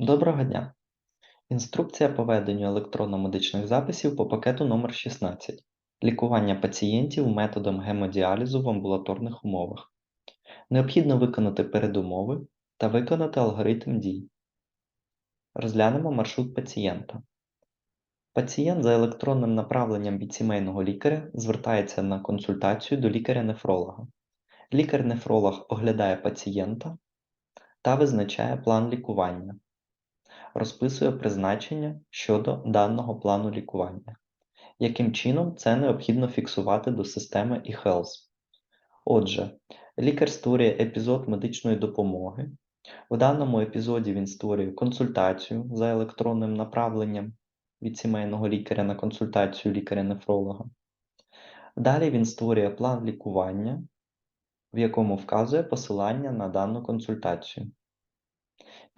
Доброго дня! Інструкція по веденню електронно-медичних записів по пакету номер 16 Лікування пацієнтів методом гемодіалізу в амбулаторних умовах. Необхідно виконати передумови та виконати алгоритм дій. Розглянемо маршрут пацієнта. Пацієнт за електронним направленням від сімейного лікаря звертається на консультацію до лікаря-нефролога. Лікар-нефролог оглядає пацієнта та визначає план лікування розписує призначення щодо даного плану лікування. Яким чином це необхідно фіксувати до системи eHealth? Отже, лікар створює епізод медичної допомоги. В даному епізоді він створює консультацію за електронним направленням від сімейного лікаря на консультацію лікаря-нефролога. Далі він створює план лікування, в якому вказує посилання на дану консультацію.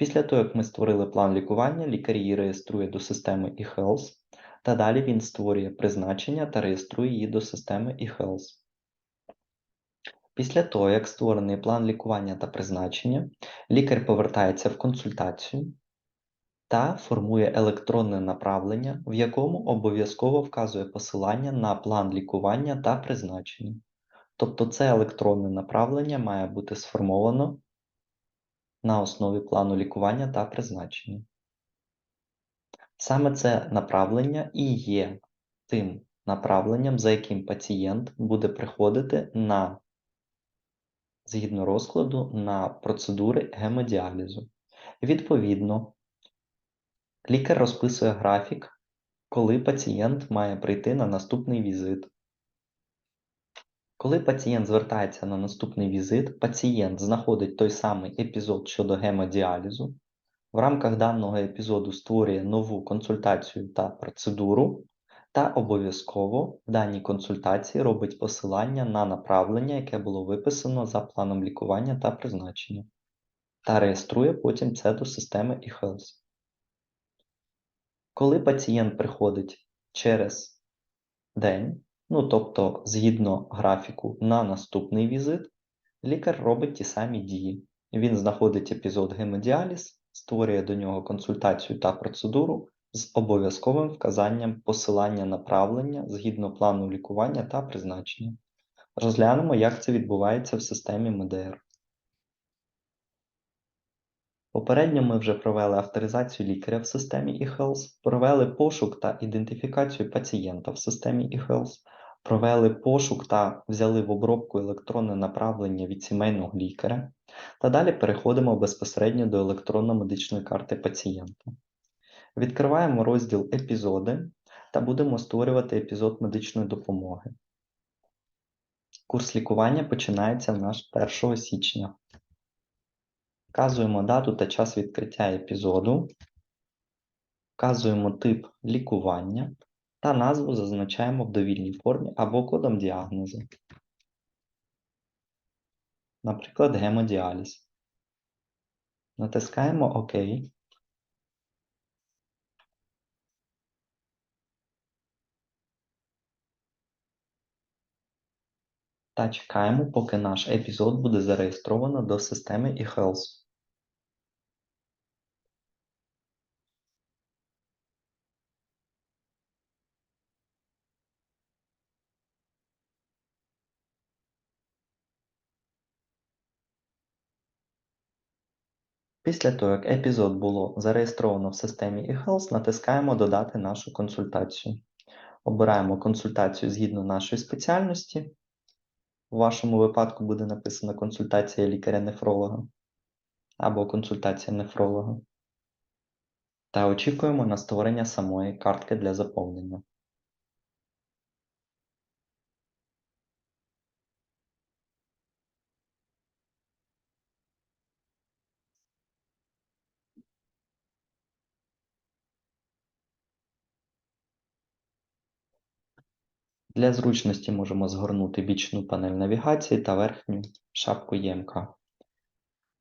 Після того, як ми створили план лікування, лікар її реєструє до системи eHealth, та далі він створює призначення та реєструє її до системи eHealth. Після того, як створений план лікування та призначення, лікар повертається в консультацію та формує електронне направлення, в якому обов'язково вказує посилання на план лікування та призначення. Тобто це електронне направлення має бути сформовано на основі плану лікування та призначення. Саме це направлення і є тим направленням, за яким пацієнт буде приходити на, згідно розкладу, на процедури гемодіалізу. Відповідно, лікар розписує графік, коли пацієнт має прийти на наступний візит. Коли пацієнт звертається на наступний візит, пацієнт знаходить той самий епізод щодо гемодіалізу, в рамках даного епізоду створює нову консультацію та процедуру, та обов'язково в даній консультації робить посилання на направлення, яке було виписано за планом лікування та призначення, та реєструє потім це до системи eHealth. Коли пацієнт приходить через день, Ну, тобто, згідно графіку на наступний візит, лікар робить ті самі дії. Він знаходить епізод гемодіаліз, створює до нього консультацію та процедуру з обов'язковим вказанням посилання направлення згідно плану лікування та призначення. Розглянемо, як це відбувається в системі МДР. Попередньо ми вже провели авторизацію лікаря в системі eHealth, провели пошук та ідентифікацію пацієнта в системі eHealth, провели пошук та взяли в обробку електронне направлення від сімейного лікаря, та далі переходимо безпосередньо до електронно-медичної карти пацієнта. Відкриваємо розділ Епізоди та будемо створювати епізод медичної допомоги. Курс лікування починається в нас 1 січня. Вказуємо дату та час відкриття епізоду, вказуємо тип лікування та назву зазначаємо в довільній формі або кодом діагнозу. Наприклад, гемодіаліз. Натискаємо ОК. Та чекаємо, поки наш епізод буде зареєстровано до системи eHealth. Після того, як епізод було зареєстровано в системі eHealth, натискаємо Додати нашу консультацію. Обираємо консультацію згідно нашої спеціальності. У вашому випадку буде написана консультація лікаря-нефролога або консультація нефролога. Та очікуємо на створення самої картки для заповнення. Для зручності можемо згорнути бічну панель навігації та верхню шапку ЄМК.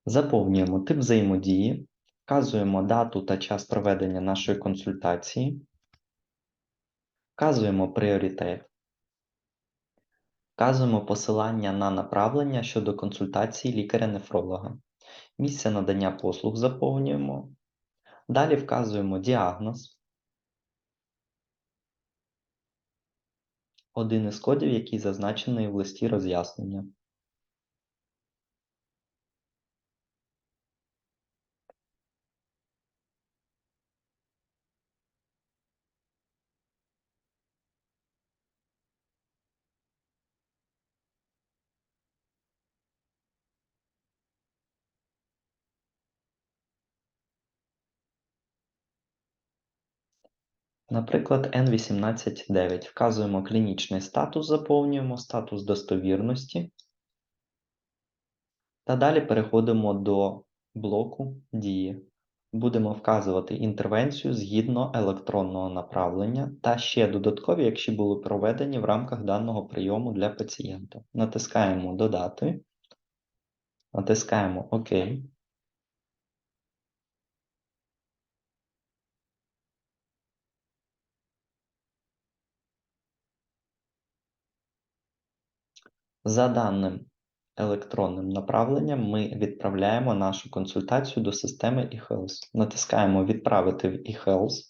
Заповнюємо тип взаємодії, вказуємо дату та час проведення нашої консультації, вказуємо пріоритет, вказуємо посилання на направлення щодо консультації лікаря-нефролога. Місце надання послуг заповнюємо, Далі вказуємо діагноз, один із кодів, який зазначений в листі роз'яснення. Наприклад, N189. Вказуємо клінічний статус, заповнюємо статус достовірності. Та далі переходимо до блоку дії. Будемо вказувати інтервенцію згідно електронного направлення та ще додаткові, якщо були проведені в рамках даного прийому для пацієнта. Натискаємо Додати, натискаємо ОК. За даним електронним направленням ми відправляємо нашу консультацію до системи eHealth. Натискаємо Відправити в eHealth.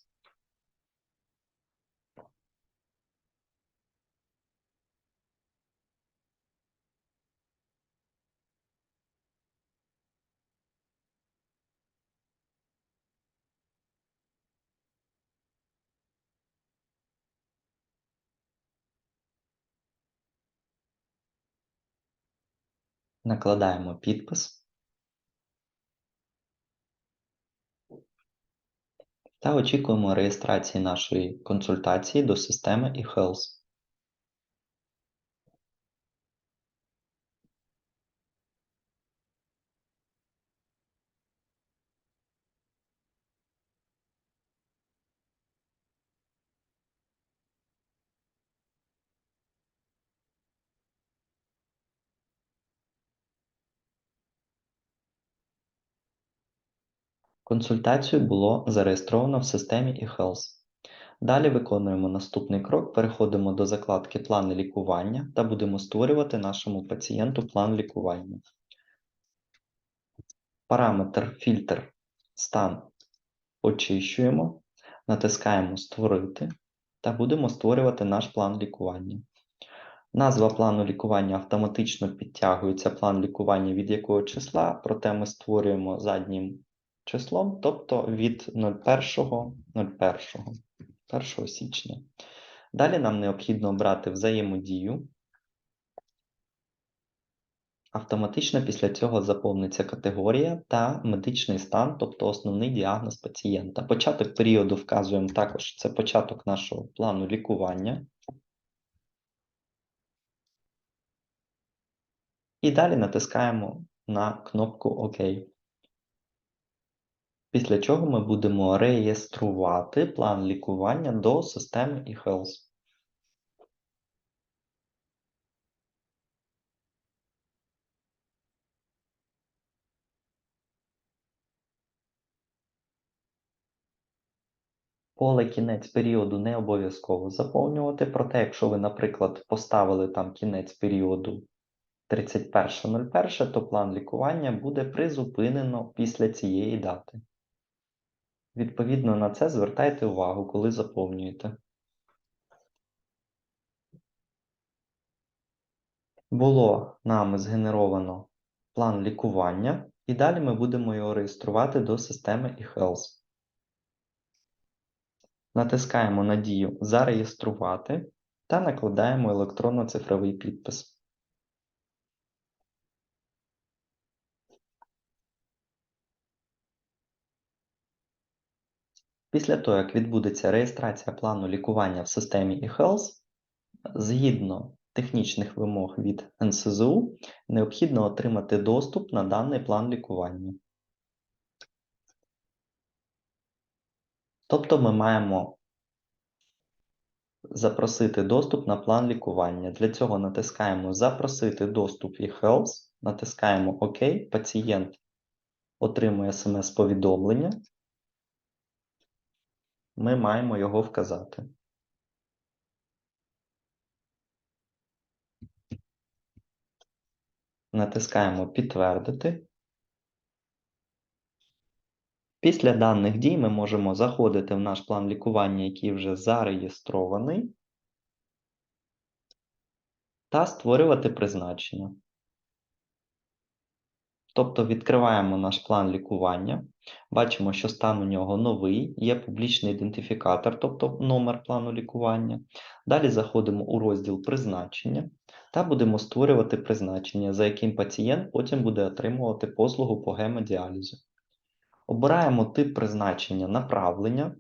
Накладаємо підпис та очікуємо реєстрації нашої консультації до системи eHealth. Консультацію було зареєстровано в системі eHealth. Далі виконуємо наступний крок, переходимо до закладки Плани лікування та будемо створювати нашому пацієнту план лікування. Параметр фільтр стан очищуємо, натискаємо Створити та будемо створювати наш план лікування. Назва плану лікування автоматично підтягується план лікування від якого числа, проте ми створюємо заднім числом, тобто від 01.01. 1 січня. Далі нам необхідно обрати взаємодію. Автоматично після цього заповниться категорія та медичний стан, тобто основний діагноз пацієнта. Початок періоду вказуємо також, це початок нашого плану лікування. І далі натискаємо на кнопку ОК. Після чого ми будемо реєструвати план лікування до системи eHealth. Поле кінець періоду не обов'язково заповнювати, проте, якщо ви, наприклад, поставили там кінець періоду 31.01, то план лікування буде призупинено після цієї дати. Відповідно на це звертайте увагу, коли заповнюєте. Було нами згенеровано план лікування, і далі ми будемо його реєструвати до системи eHealth. Натискаємо на дію Зареєструвати та накладаємо електронно-цифровий підпис. Після того, як відбудеться реєстрація плану лікування в системі eHealth, згідно технічних вимог від НСЗУ, необхідно отримати доступ на даний план лікування. Тобто ми маємо запросити доступ на план лікування. Для цього натискаємо Запросити доступ eHealth, натискаємо ОК, пацієнт отримує смс-повідомлення. Ми маємо його вказати. Натискаємо Підтвердити. Після даних дій ми можемо заходити в наш план лікування, який вже зареєстрований, та створювати призначення. Тобто відкриваємо наш план лікування, бачимо, що стан у нього новий, є публічний ідентифікатор, тобто номер плану лікування. Далі заходимо у розділ призначення та будемо створювати призначення, за яким пацієнт потім буде отримувати послугу по гемодіалізу. Обираємо тип призначення направлення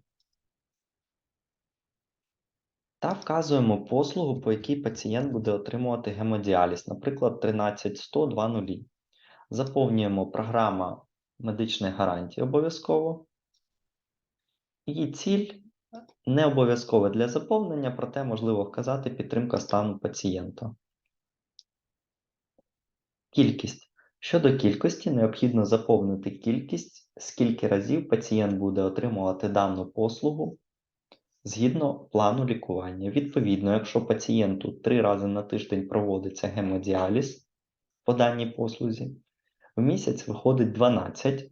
та вказуємо послугу, по якій пацієнт буде отримувати гемодіаліз, наприклад, 1310020. Заповнюємо програма медичних гарантій обов'язково. Її ціль не обов'язкова для заповнення, проте можливо вказати підтримка стану пацієнта. Кількість. Щодо кількості, необхідно заповнити кількість, скільки разів пацієнт буде отримувати дану послугу згідно плану лікування. Відповідно, якщо пацієнту 3 рази на тиждень проводиться гемодіаліз по даній послузі, в місяць виходить 12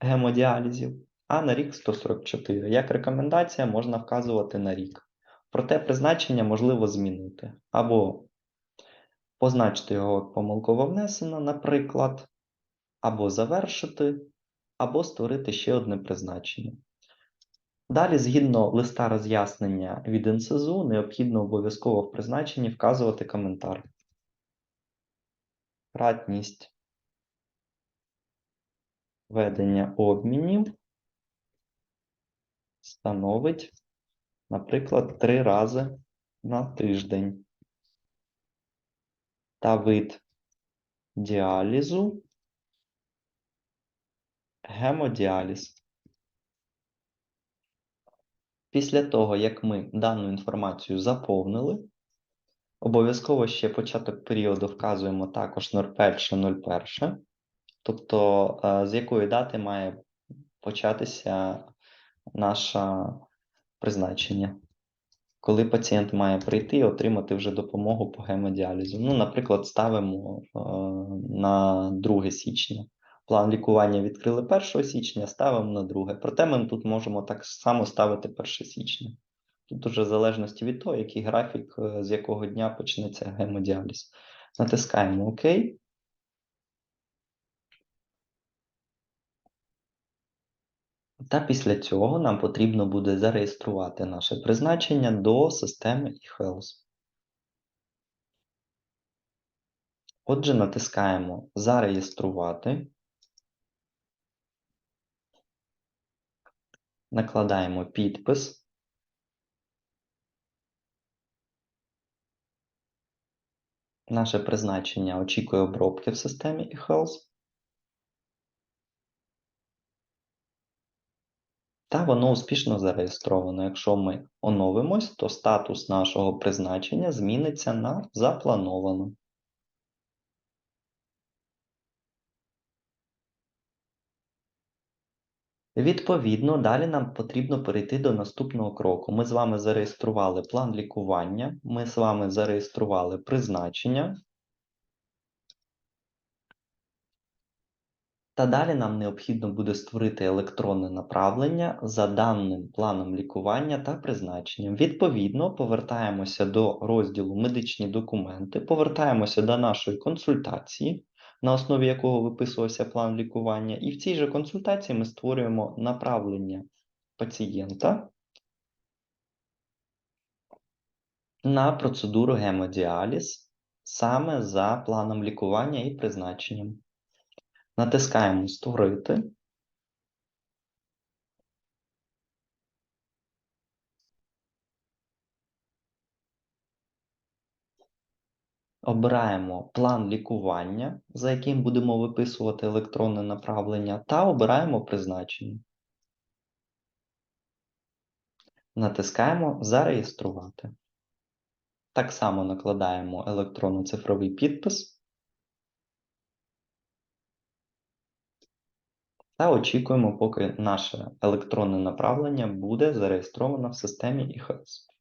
гемодіалізів, а на рік 144. Як рекомендація можна вказувати на рік. Проте призначення можливо змінити. Або позначити його як помилково внесено, наприклад, або завершити, або створити ще одне призначення. Далі, згідно листа роз'яснення від НСЗУ, необхідно обов'язково в призначенні вказувати коментар. Кратність ведення обмінів становить, наприклад, 3 рази на тиждень. Та вид діалізу гемодіаліз. Після того, як ми дану інформацію заповнили, обов'язково ще початок періоду вказуємо також 01.01, тобто е, з якої дати має початися наше призначення, коли пацієнт має прийти і отримати вже допомогу по гемодіалізу. Ну, наприклад, ставимо е, на 2 січня. План лікування відкрили 1 січня, ставимо на 2. Проте ми тут можемо так само ставити 1 січня. Тут уже в залежності від того, який графік, е, з якого дня почнеться гемодіаліз. Натискаємо ОК. Та після цього нам потрібно буде зареєструвати наше призначення до системи eHealth. Отже, натискаємо Зареєструвати. Накладаємо підпис. Наше призначення очікує обробки в системі eHealth. Та воно успішно зареєстровано. Якщо ми оновимось, то статус нашого призначення зміниться на заплановано. Відповідно, далі нам потрібно перейти до наступного кроку. Ми з вами зареєстрували план лікування, ми з вами зареєстрували призначення. Та далі нам необхідно буде створити електронне направлення за даним планом лікування та призначенням. Відповідно, повертаємося до розділу Медичні документи, повертаємося до нашої консультації, на основі якого виписувався план лікування, і в цій же консультації ми створюємо направлення пацієнта на процедуру гемодіаліз саме за планом лікування і призначенням. Натискаємо Створити. Обираємо план лікування, за яким будемо виписувати електронне направлення, та обираємо призначення. Натискаємо Зареєструвати. Так само накладаємо електронно-цифровий підпис. Та очікуємо, поки наше електронне направлення буде зареєстровано в системі eHealth.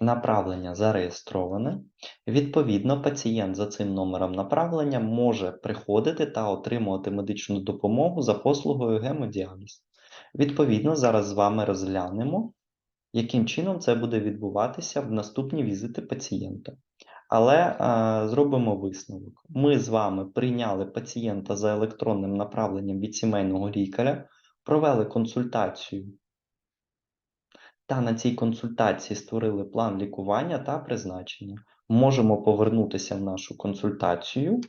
Направлення зареєстроване. Відповідно, пацієнт за цим номером направлення може приходити та отримувати медичну допомогу за послугою гемодіаліз. Відповідно, зараз з вами розглянемо, яким чином це буде відбуватися в наступні візити пацієнта. Але е, зробимо висновок. Ми з вами прийняли пацієнта за електронним направленням від сімейного лікаря, провели консультацію та на цій консультації створили план лікування та призначення. Можемо повернутися в нашу консультацію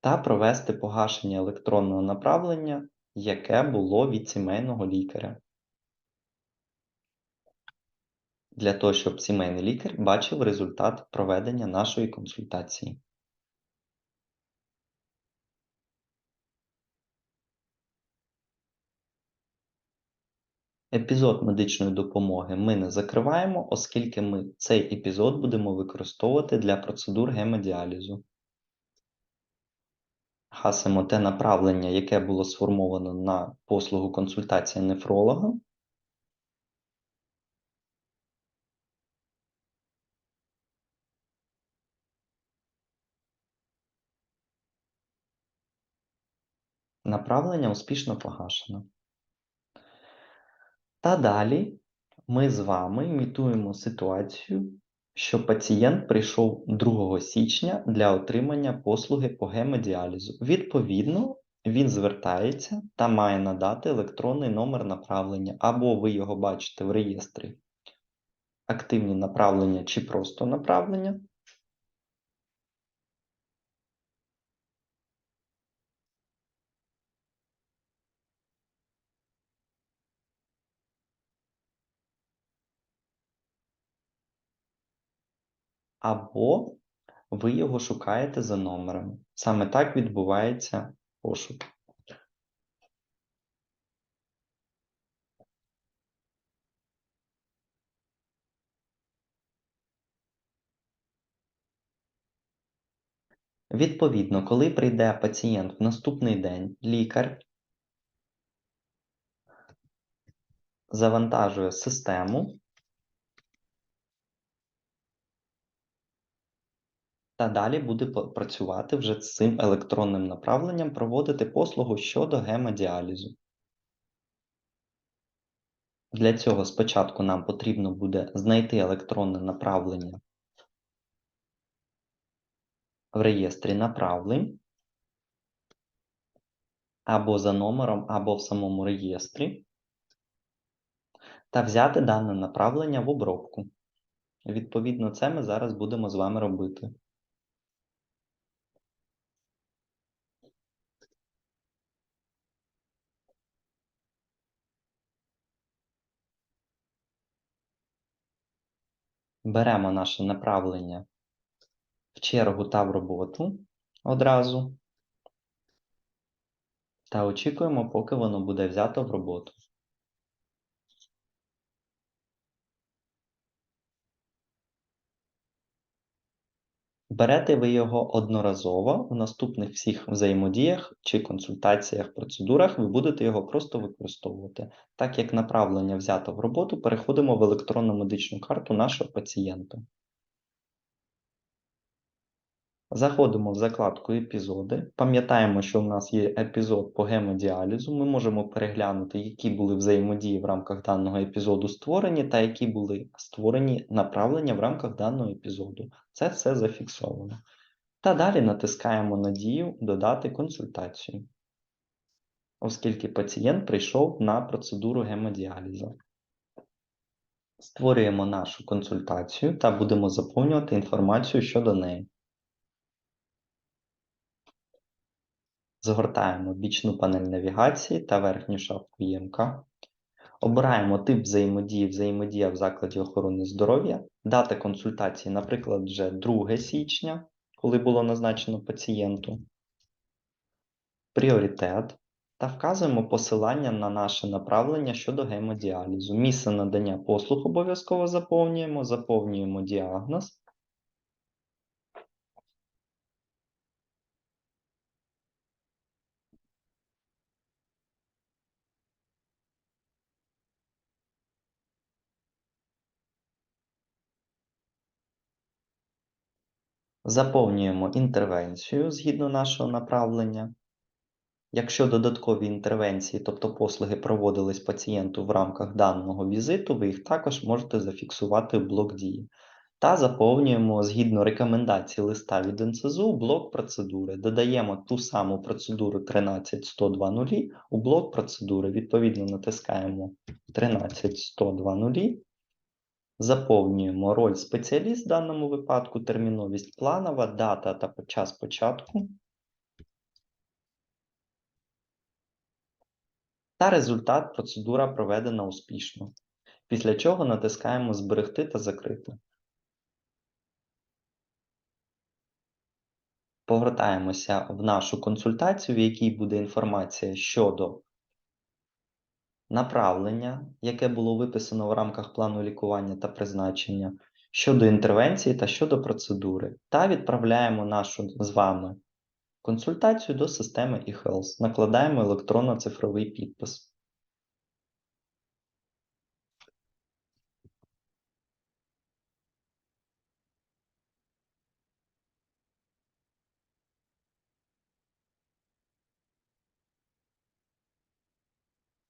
та провести погашення електронного направлення, яке було від сімейного лікаря. Для того, щоб сімейний лікар бачив результат проведення нашої консультації. Епізод медичної допомоги ми не закриваємо, оскільки ми цей епізод будемо використовувати для процедур гемодіалізу. Гасимо те направлення, яке було сформовано на послугу консультації нефролога. Направлення успішно погашено. Та далі ми з вами імітуємо ситуацію, що пацієнт прийшов 2 січня для отримання послуги по гемодіалізу. Відповідно, він звертається та має надати електронний номер направлення, або ви його бачите в реєстрі активні направлення чи просто направлення. Або ви його шукаєте за номером. Саме так відбувається пошук. Відповідно, коли прийде пацієнт в наступний день, лікар завантажує систему та далі буде працювати вже з цим електронним направленням, проводити послугу щодо гемодіалізу. Для цього спочатку нам потрібно буде знайти електронне направлення в реєстрі направлень або за номером, або в самому реєстрі та взяти дане направлення в обробку. Відповідно, це ми зараз будемо з вами робити. Беремо наше направлення в чергу та в роботу одразу та очікуємо, поки воно буде взято в роботу. Берете ви його одноразово, в наступних всіх взаємодіях чи консультаціях, процедурах ви будете його просто використовувати. Так як направлення взято в роботу, переходимо в електронну медичну карту нашого пацієнта. Заходимо в закладку Епізоди. Пам'ятаємо, що у нас є епізод по гемодіалізу. Ми можемо переглянути, які були взаємодії в рамках даного епізоду створені, та які були створені направлення в рамках даного епізоду. Це все зафіксовано. Та далі натискаємо на дію Додати консультацію, оскільки пацієнт прийшов на процедуру гемодіалізу. Створюємо нашу консультацію та будемо заповнювати інформацію щодо неї. Згортаємо бічну панель навігації та верхню шапку ЄМК. Обираємо тип взаємодії, взаємодія в закладі охорони здоров'я, дата консультації, наприклад, вже 2 січня, коли було назначено пацієнту, пріоритет та вказуємо посилання на наше направлення щодо гемодіалізу. Місце надання послуг обов'язково заповнюємо, заповнюємо діагноз. Заповнюємо інтервенцію згідно нашого направлення. Якщо додаткові інтервенції, тобто послуги проводились пацієнту в рамках даного візиту, ви їх також можете зафіксувати в блок дії. Та заповнюємо згідно рекомендацій листа від НСЗУ блок процедури. Додаємо ту саму процедуру 13102.0 у блок процедури. Відповідно, натискаємо 13102.0. Заповнюємо роль спеціаліст в даному випадку, терміновість планова, дата та час початку. Та результат процедура проведена успішно. Після чого натискаємо Зберегти та закрити. Повертаємося в нашу консультацію, в якій буде інформація щодо направлення, яке було виписано в рамках плану лікування та призначення, щодо інтервенції та щодо процедури. Та відправляємо нашу з вами консультацію до системи eHealth. Накладаємо електронно-цифровий підпис.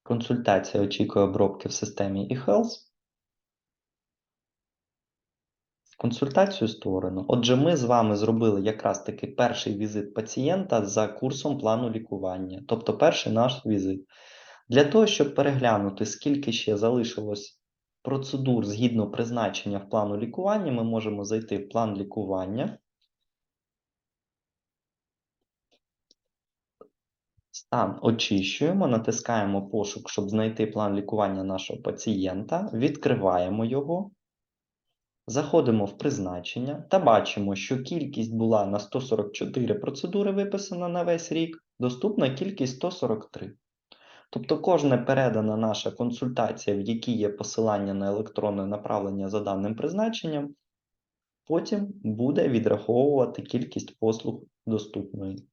Консультація очікує обробки в системі eHealth. Консультацію створено. Отже, ми з вами зробили якраз таки перший візит пацієнта за курсом плану лікування, тобто перший наш візит. Для того, щоб переглянути, скільки ще залишилось процедур згідно призначення в плану лікування, ми можемо зайти в план лікування. Стан очищуємо, натискаємо пошук, щоб знайти план лікування нашого пацієнта, відкриваємо його. Заходимо в призначення та бачимо, що кількість була на 144 процедури виписана на весь рік, доступна кількість 143. Тобто кожна передана наша консультація, в якій є посилання на електронне направлення за даним призначенням, потім буде відраховувати кількість послуг доступної.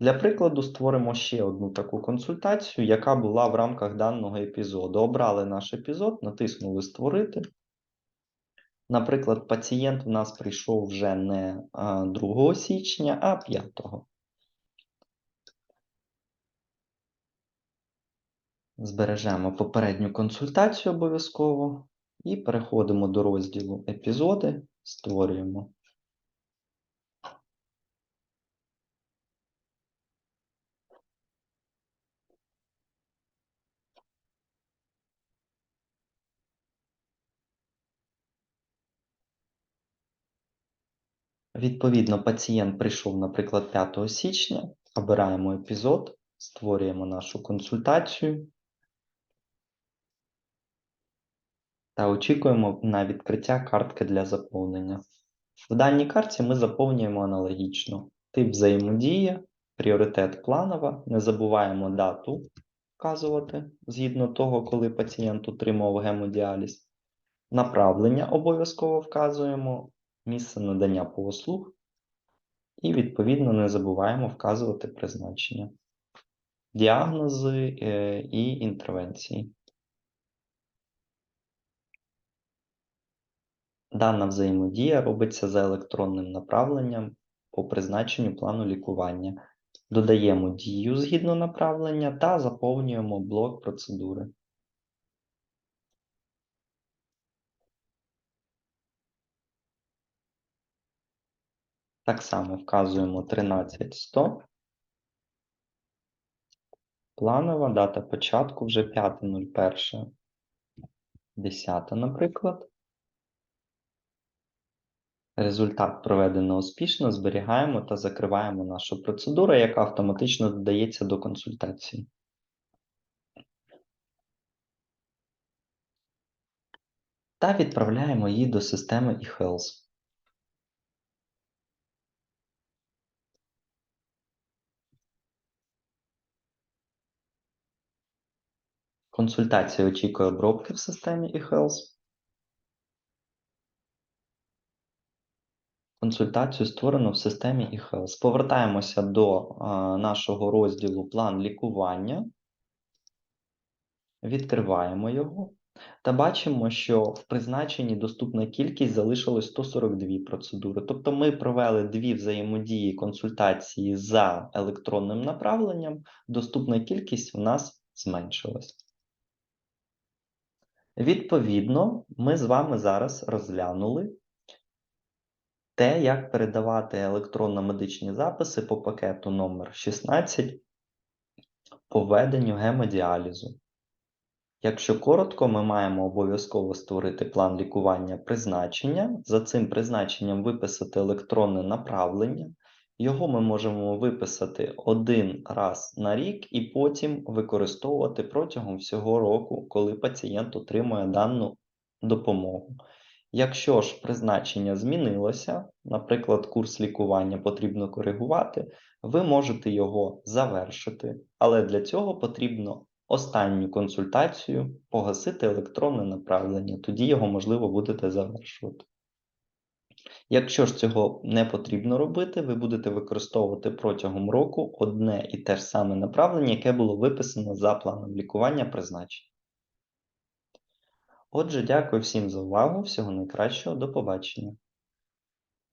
Для прикладу, створимо ще одну таку консультацію, яка була в рамках даного епізоду. Обрали наш епізод, натиснули Створити. Наприклад, пацієнт у нас прийшов вже не 2 січня, а 5. Збережемо попередню консультацію обов'язково і переходимо до розділу Епізоди, створюємо. Відповідно, пацієнт прийшов, наприклад, 5 січня, обираємо епізод, створюємо нашу консультацію та очікуємо на відкриття картки для заповнення. В даній карті ми заповнюємо аналогічно тип взаємодії, пріоритет планова, не забуваємо дату вказувати згідно того, коли пацієнт отримав гемодіаліз. Направлення обов'язково вказуємо, місце надання послуг. І, відповідно, не забуваємо вказувати призначення, діагнози е, і інтервенції. Дана взаємодія робиться за електронним направленням по призначенню плану лікування. Додаємо дію згідно направлення та заповнюємо блок процедури. Так само вказуємо 13100. Планова дата початку вже 5.01. 10, наприклад. Результат проведено успішно, зберігаємо та закриваємо нашу процедуру, яка автоматично додається до консультації. Та відправляємо її до системи eHealth. Консультація очікує обробки в системі eHealth. Консультацію створено в системі eHealth. Повертаємося до а, нашого розділу План лікування. Відкриваємо його. Та бачимо, що в призначенні доступна кількість залишилось 142 процедури. Тобто ми провели дві взаємодії консультації за електронним направленням, доступна кількість в нас зменшилась. Відповідно, ми з вами зараз розглянули те, як передавати електронно-медичні записи по пакету номер 16 по веденню гемодіалізу. Якщо коротко, ми маємо обов'язково створити план лікування призначення, за цим призначенням виписати електронне направлення. Його ми можемо виписати один раз на рік і потім використовувати протягом всього року, коли пацієнт отримує дану допомогу. Якщо ж призначення змінилося, наприклад, курс лікування потрібно коригувати, ви можете його завершити, але для цього потрібно останню консультацію погасити електронне направлення, тоді його можливо будете завершувати. Якщо ж цього не потрібно робити, ви будете використовувати протягом року одне і те ж саме направлення, яке було виписано за планом лікування призначення. Отже, дякую всім за увагу, всього найкращого, до побачення.